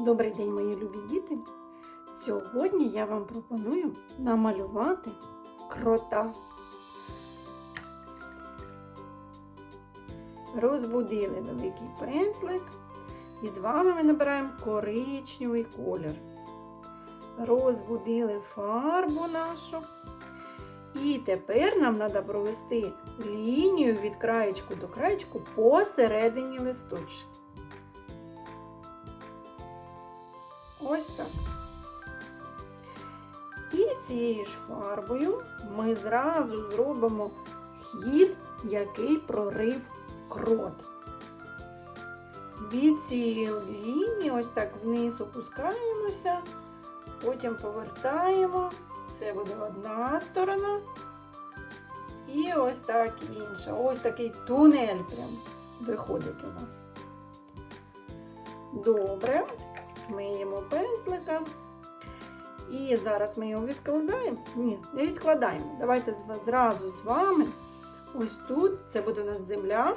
Добрий день, мої любі діти! Сьогодні я вам пропоную намалювати крота. Розбудили великий пензлик і з вами ми набираємо коричневий колір. Розбудили фарбу нашу. І тепер нам треба провести лінію від краєчку до краєчку посередині листочка. Ось так. І цією ж фарбою ми зразу зробимо хід, який прорив крот. Від цієї лінії ось так вниз опускаємося, потім повертаємо. Це буде одна сторона. І ось так інша. Ось такий тунель прям виходить у нас. Добре. Миємо пензлика. І зараз ми його відкладаємо. Ні, не відкладаємо. Давайте зразу з вами. Ось тут це буде у нас земля,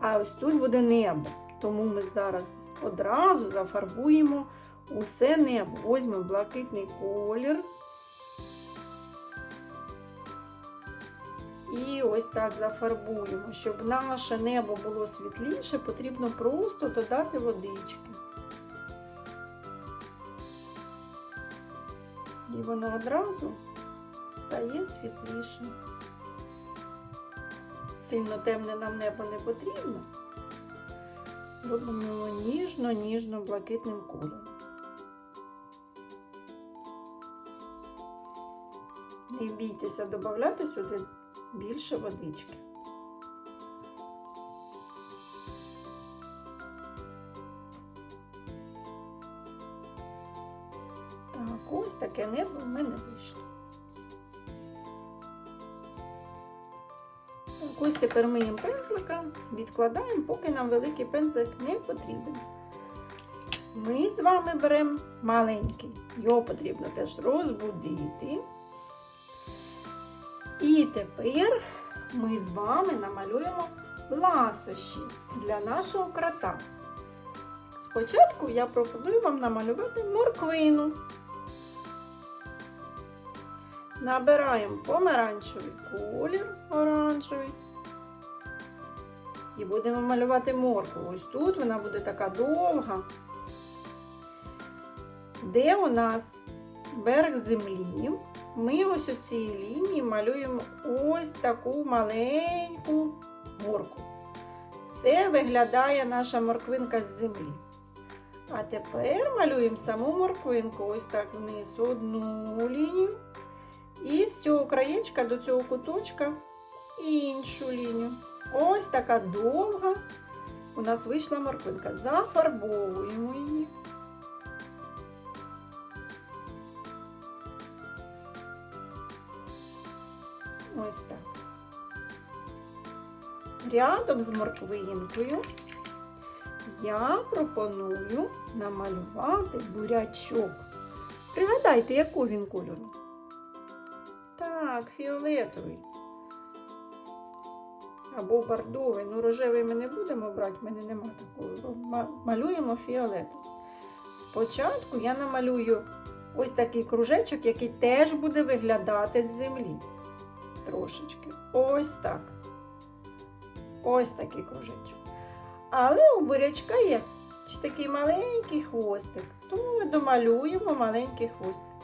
а ось тут буде небо. Тому ми зараз одразу зафарбуємо усе небо. Возьмемо блакитний колір. І ось так зафарбуємо. Щоб наше небо було світліше, потрібно просто додати водички. І воно одразу стає світлішим. Сильно темне нам небо не потрібно. Робимо його ніжно-ніжно-блакитним кольором. Не бійтеся додати сюди більше водички. Ось таке небо в мене вийшло. Так, ось тепер миємо пензлика, відкладаємо, поки нам великий пензлик не потрібен. Ми з вами беремо маленький. Його потрібно теж розбудити. І тепер ми з вами намалюємо ласощі для нашого крота. Спочатку я пропоную вам намалювати морквину. Набираємо помаранчевий колір оранжевий. І будемо малювати моркву. Ось тут вона буде така довга. Де у нас берег землі, ми ось у цій лінії малюємо ось таку маленьку горку. Це виглядає наша морквинка з землі. А тепер малюємо саму морквинку ось так вниз одну лінію. І з цього краєчка до цього куточка іншу лінію. Ось така довга у нас вийшла морквинка. Зафарбовуємо її. Ось так. Рядом з морквинкою я пропоную намалювати бурячок. Пригадайте, якого він кольору? Так, фіолетовий. Або бордовий. Ну, рожевий ми не будемо брати, в мене нема такого. Малюємо фіолетовий. Спочатку я намалюю ось такий кружечок, який теж буде виглядати з землі. Трошечки. Ось так. Ось такий кружечок. Але у бурячка є такий маленький хвостик. Тому ми домалюємо маленький хвостик.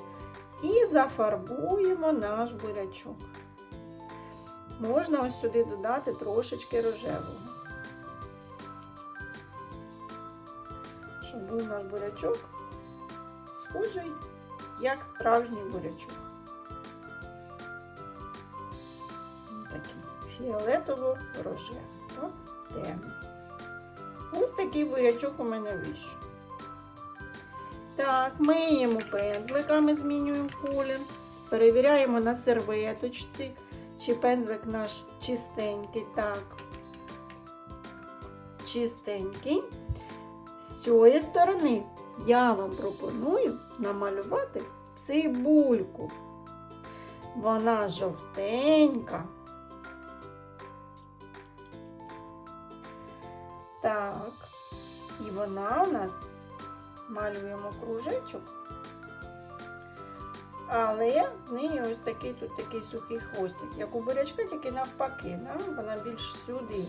І зафарбуємо наш бурячок. Можна ось сюди додати трошечки рожевого. Щоб був наш бурячок схожий, як справжній бурячок. Такий фіолетово-рожевий? Ось такий бурячок у мене вийшов. Так, миємо пензликами, змінюємо колір. Перевіряємо на серветочці, чи пензлик наш чистенький. Так, чистенький. З цієї сторони я вам пропоную намалювати цибульку. Вона жовтенька. Так, і вона у нас малюємо кружечок. Але в неї ось такий тут такий сухий хвостик, як у бурячка, тільки навпаки, да? вона більш сюди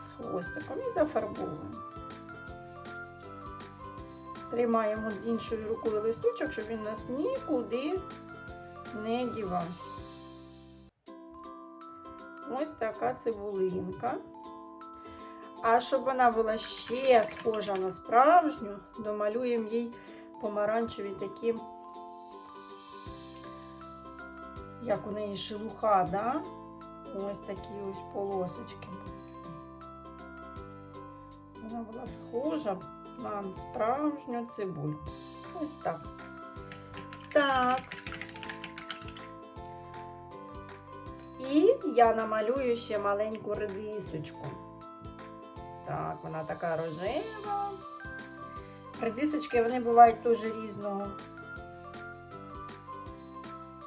з хвостиком і зафарбовуємо. Тримаємо іншою рукою листочок, щоб він у нас нікуди не дівався. Ось така цибулинка. А щоб вона була ще схожа на справжню, домалюємо їй помаранчеві такі, як у неї шелуха, да? ось такі ось полосочки. Вона була схожа на справжню цибульку. Ось так. Так. І я намалюю ще маленьку редисочку. Так, вона така рожева. Редисочки вони бувають теж різного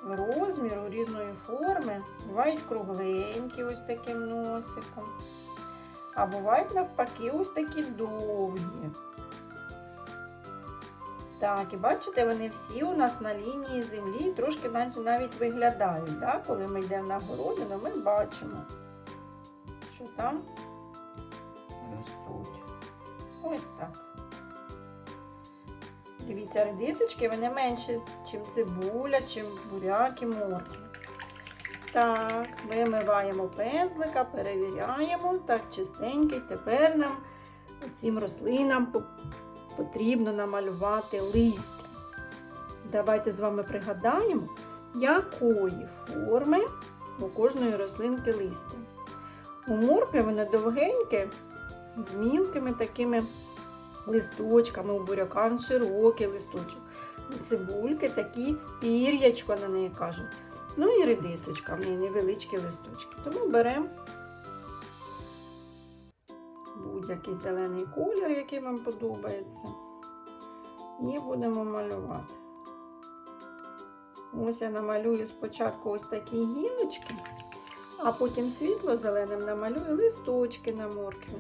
розміру, різної форми. Бувають кругленькі ось таким носиком. А бувають навпаки ось такі довгі. Так, і бачите, вони всі у нас на лінії землі трошки навіть виглядають. Да? Коли ми йдемо на городину, ми бачимо, що там ростуть. Ось так. Дивіться, редисочки, вони менші, чим цибуля, чим буряк і морква. Так, вимиваємо пензлика, перевіряємо. Так, чистенький. Тепер нам цим рослинам потрібно намалювати листя. Давайте з вами пригадаємо, якої форми у кожної рослинки листя. У моркви воно довгеньке, з мілкими такими листочками, у буряка широкий листочок. Цибульки такі пір'ячко на неї кажуть. Ну і редисочка, в неї невеличкі листочки. Тому беремо будь-який зелений колір, який вам подобається. І будемо малювати. Ось я намалюю спочатку ось такі гілочки, а потім світло-зеленим намалюю листочки на моркві.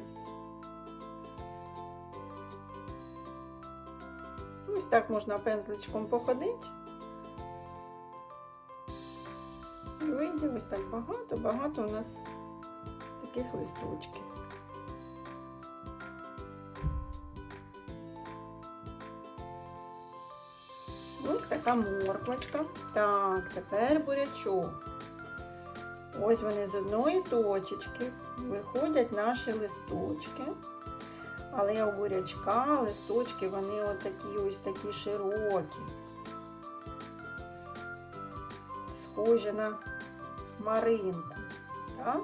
Так можна пензличком походити. І вийде ось так багато-багато у нас таких листочків. Ось така морквочка. Так, тепер бурячок. Ось вони з одної точечки виходять наші листочки. Але у бурячка листочки вони отакі ось такі широкі. Схожі на хмаринку. Так?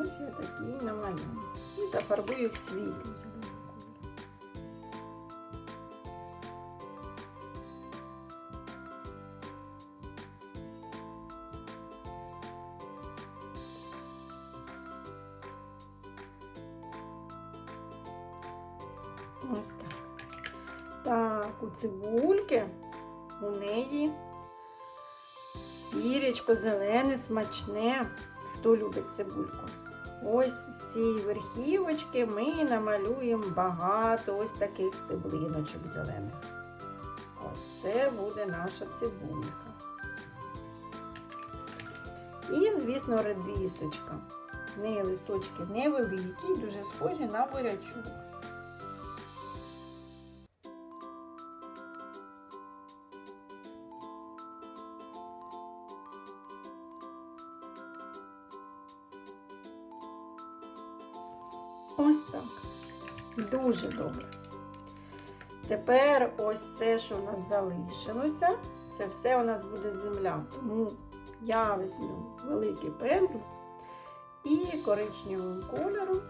Ось я такі намалюю. І зафарбую їх світло цибульки у неї пірячко зелене, смачне. Хто любить цибульку? Ось з цієї верхівочки ми намалюємо багато ось таких стеблиночок зелених. Ось це буде наша цибулька. І, звісно, редисочка. В неї листочки невеликі, дуже схожі на бурячок. Тепер ось це, що у нас залишилося, це все у нас буде земля. Тому я візьму великий пензлик і коричневим кольором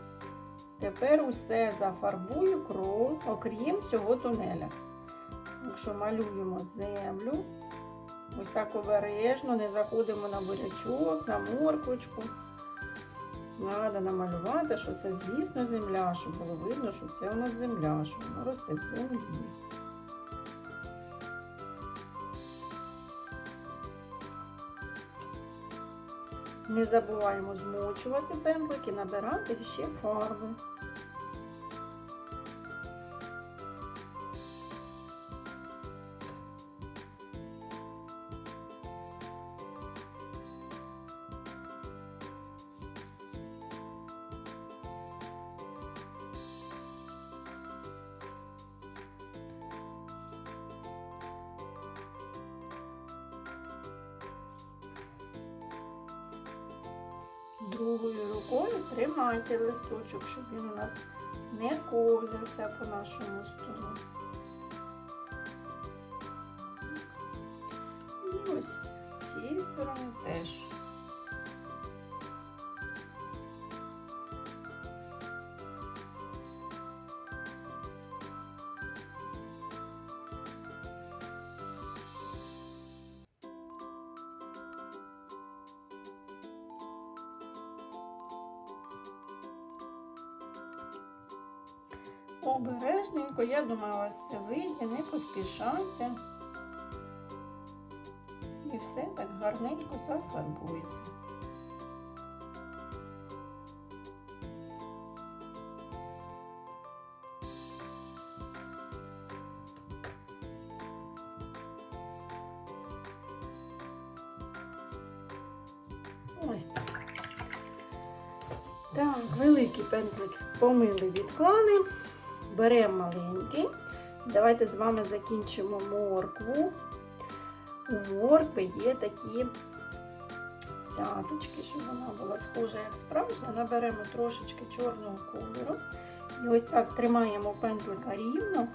тепер усе зафарбую кров, окрім цього тунеля. Якщо малюємо землю, ось так обережно, не заходимо на бурячок, на морквочку. Треба намалювати, що це, звісно, земля, щоб було видно, що це у нас земля, що вона росте в землі. Не забуваємо змочувати пензлик набирати ще фарби. Листочок, щоб він у нас не ковзався по нашому столу. І ось з цієї сторони теж. Обережненько, у вас вийде, не поспішайте. І все так гарненько зафарбуйте. Ось так. Так, великий пензлик помили, відклали. Беремо маленький. Давайте з вами закінчимо моркву. У моркви є такі цяточки, щоб вона була схожа як справжня. Наберемо трошечки чорного кольору. І ось так тримаємо пензлика рівно.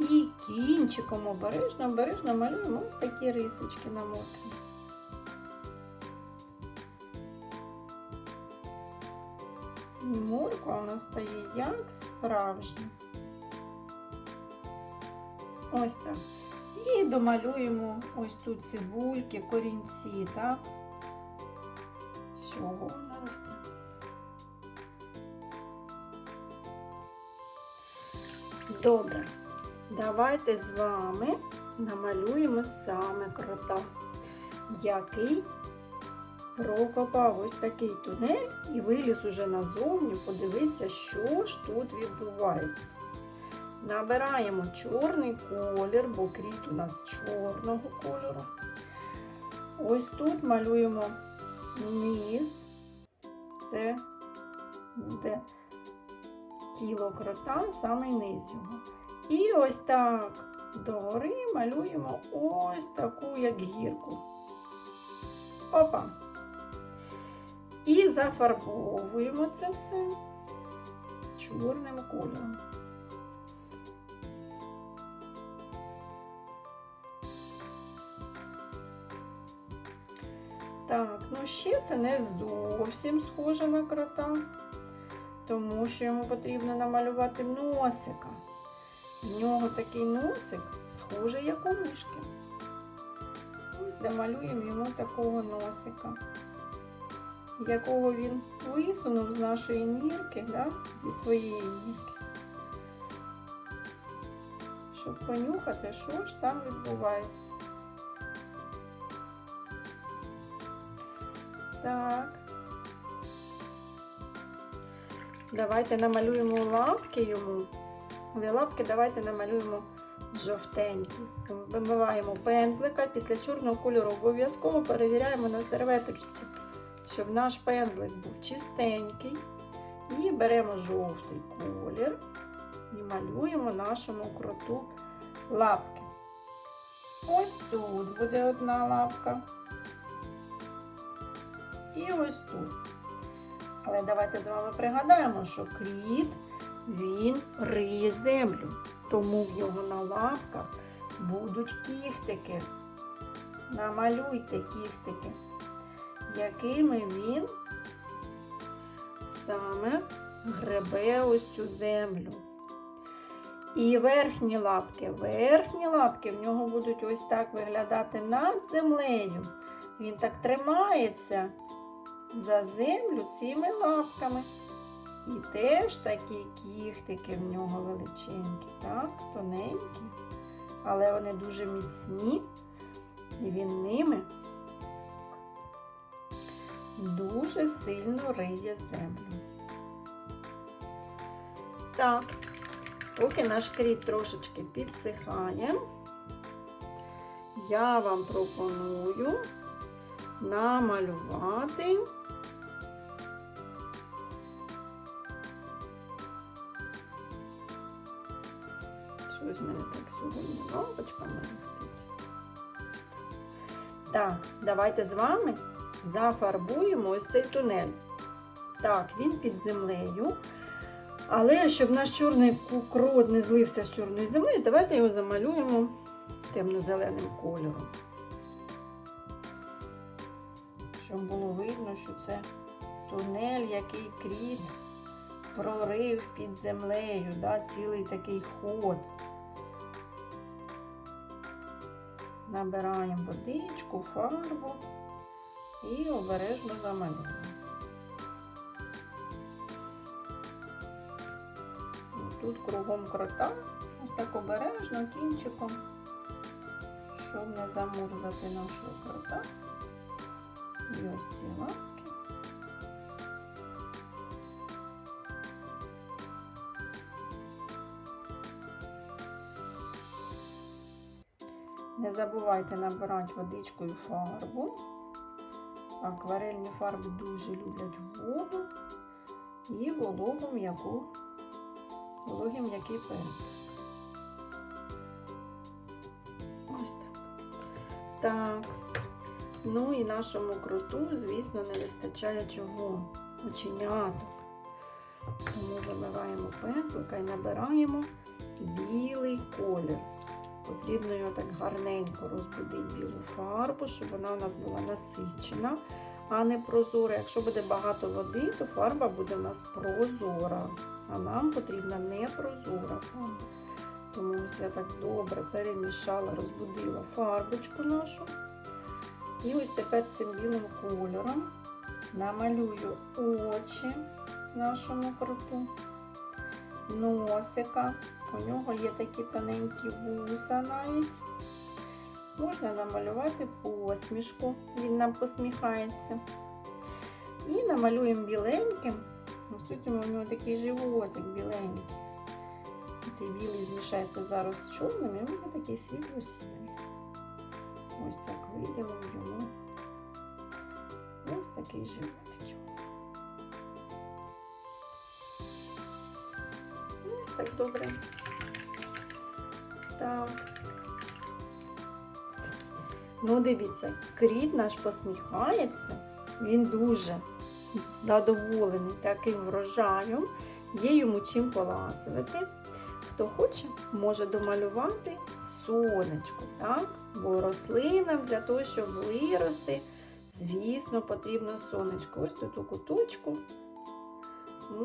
І кінчиком обережно, обережно малюємо ось такі рисочки на моркві. Морква у нас стає як справжня. Ось так. І домалюємо ось тут цибульки, корінці, так? З чого. Добре. Давайте з вами намалюємо саме крота, який прокопав ось такий тунель і виліз уже назовні, подивитися, що ж тут відбувається. Набираємо чорний колір, бо кріт у нас чорного кольору. Ось тут малюємо низ, це буде тіло крота, самий низ його. І ось так догори малюємо ось таку, як гірку. Опа! І зафарбовуємо це все чорним кольором. Так, ну ще це не зовсім схоже на крота, тому що йому потрібно намалювати носика. В нього такий носик схожий, як у мишки. Ось домалюємо йому такого носика, якого він висунув з нашої нірки, да? зі своєї нірки. Щоб понюхати, що ж там відбувається. Так. Давайте намалюємо лапки йому. Лапки давайте намалюємо жовтенькі. Вимиваємо пензлика. Після чорного кольору обов'язково перевіряємо на серветочці, щоб наш пензлик був чистенький. І беремо жовтий колір і малюємо нашому кроту лапки. Ось тут буде одна лапка. І ось тут. Але давайте з вами пригадаємо, що кріт, він риє землю. Тому в нього на лапках будуть кіхтики. Намалюйте кіхтики, якими він саме гребе ось цю землю. І верхні лапки, верхні лапки в нього будуть ось так виглядати над землею. Він так тримається за землю цими лапками. І теж такі кіхтики в нього величенькі, так, тоненькі, але вони дуже міцні, і він ними дуже сильно риє землю. Так, поки наш кріт трошечки підсихає, я вам пропоную намалювати Щось в мене так сьогодні лампочка мерехтить. Так, давайте з вами зафарбуємо ось цей тунель. Так, він під землею. Але щоб наш чорний крот не злився з чорної землі, давайте його замалюємо темно-зеленим кольором. Щоб було видно, що це тунель, який кріт прорив під землею, да, цілий такий ход. Набираємо водичку, фарбу і обережно замалюємо. Тут кругом крота, ось так обережно кінчиком, щоб не замурзати нашого крота. І ось ці забувайте набирати водичку і фарбу. Акварельні фарби дуже люблять воду і вологу м'яку, вологий м'який пензлик. Ось так. Так. Ну і нашому круту, звісно, не вистачає чого? Оченяток. Тому вимиваємо пензлика і набираємо білий колір. Потрібно його так гарненько розбудити білу фарбу, щоб вона у нас була насичена, а не прозора. Якщо буде багато води, то фарба буде у нас прозора. А нам потрібна не прозора фарба. Тому ось я так добре перемішала, розбудила фарбочку нашу. І ось тепер цим білим кольором намалюю очі нашому круту, носика. У нього є такі тоненькі вуса навіть. Можна намалювати посмішку, він нам посміхається. І намалюємо біленьким. Тут у нього такий животик біленький. Цей білий змішається зараз з чорним, і він буде такий світло-сірий. Ось так виділимо йому. Ось такий животик. Ось так добре. Так. Ну, дивіться, кріт наш посміхається. Він дуже задоволений таким врожаєм. Є йому чим поласувати. Хто хоче, може домалювати сонечко, так? Бо рослинам для того, щоб вирости, звісно, потрібно сонечко. Ось тут у куточку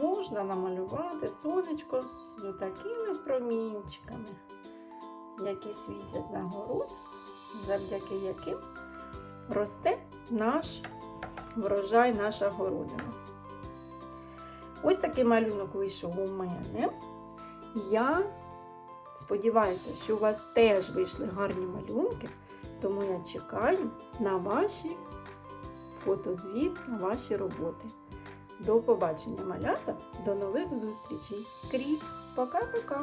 можна намалювати сонечко з такими промінчиками, які світять на город, завдяки яким росте наш врожай, наша городина. Ось такий малюнок вийшов у мене. Я сподіваюся, що у вас теж вийшли гарні малюнки, тому я чекаю на ваші фотозвіт, на ваші роботи. До побачення, малята, до нових зустрічей. Кріт, пока-пока!